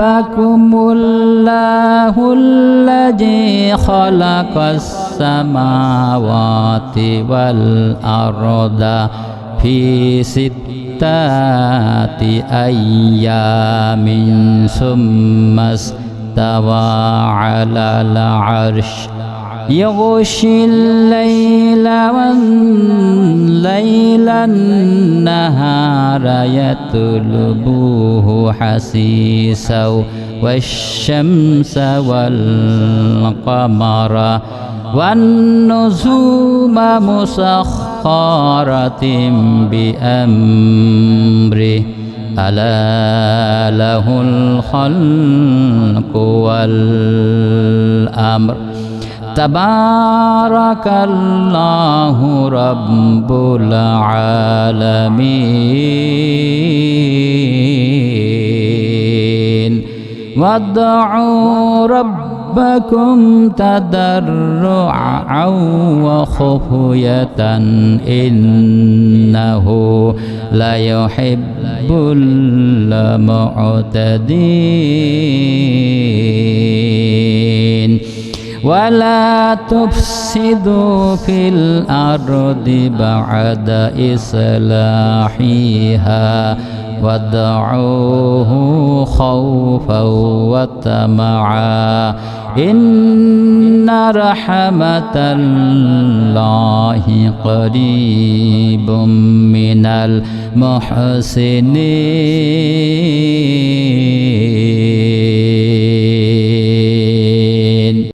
ربكم الله الذي خلق السماوات والأرض في ستة أيام ثم استوى على العرش. يغشي الليل والليل النهار يطلبوه حسيسا والشمس والقمر والنجوم مسخرة بأمره ألا له الخلق والأمر. تبارك الله رب العالمين. وادعوا رب ربكم تضرعا وخفية. إنه لا يحب المعتدين. ولا تفسدوا في الأرض بعد إصلاحها وادعوه خوفا وطمعا إن رحمة الله قريب من المحسنين